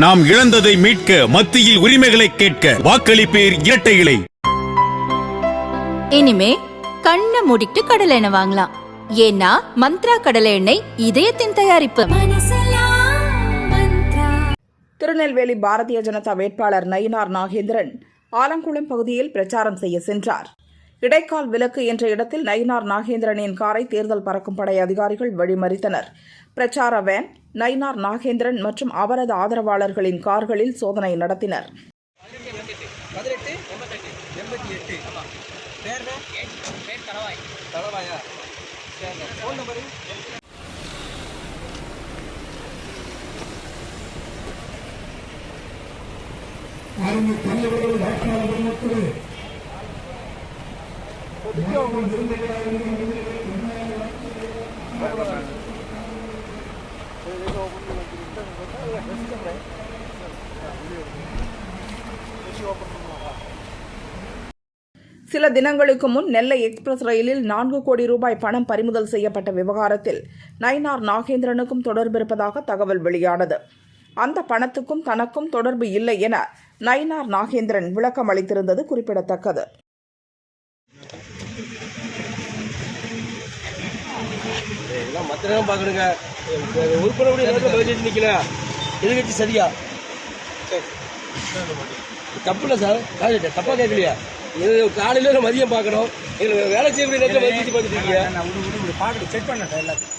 நாம் இழந்ததை மீட்க மத்தியில் உரிமைகளை கேட்க வாக்களிப்பேர் இரட்டை இலை. இனிமே கண்ணை மூடிட்டு கடலை எண்ணெய் வாங்கலாம். ஏன்னா மந்த்ரா கடலை எண்ணெய் இதயத்தின் தயாரிப்பு. திருநெல்வேலி பாரதிய ஜனதா வேட்பாளர் நயினார் நாகேந்திரன் ஆலங்குளம் பகுதியில் பிரச்சாரம் செய்ய சென்றார். இடைக்கால் விலக்கு என்ற இடத்தில் நயினார் நாகேந்திரனின் காரை தேர்தல் பறக்கும் படை அதிகாரிகள் வழிமறித்தனர். பிரச்சார வேன் நயினார் நாகேந்திரன் மற்றும் அவரது ஆதரவாளர்களின் கார்களில் சோதனை நடத்தினர். பதினெட்டு எண்பத்தி சில தினங்களுக்கு முன் நெல்லை எக்ஸ்பிரஸ் ரயிலில் நான்கு கோடி ரூபாய் பணம் பறிமுதல் செய்யப்பட்ட விவகாரத்தில் நயினார் நாகேந்திரனுக்கும் தொடர்பு இருப்பதாக தகவல் வெளியானது. அந்த பணத்துக்கும் தனக்கும் தொடர்பு இல்லை என நயினார் நாகேந்திரன் விளக்கம் அளித்திருந்தது குறிப்பிடத்தக்கது. எல்லாம் மற்ற நேரம் பார்க்கணுங்க. உறுப்பினருடைய நேரத்தில் பதினெட்டு நிற்கல எதிர்கட்சி சரியா? சரி. தப்பு இல்லை சார் தப்பாக கேட்கலையா? இது காலையில் மதியம் பார்க்கணும். எங்களுக்கு வேலை செய்யக்கூடிய நேரத்தில் மதிச்சு பார்த்துட்டு இருக்கீங்க. நான் விடு விடு விடு பார்க்கணும் செக் பண்ணேன் சார் எல்லாத்தையும்.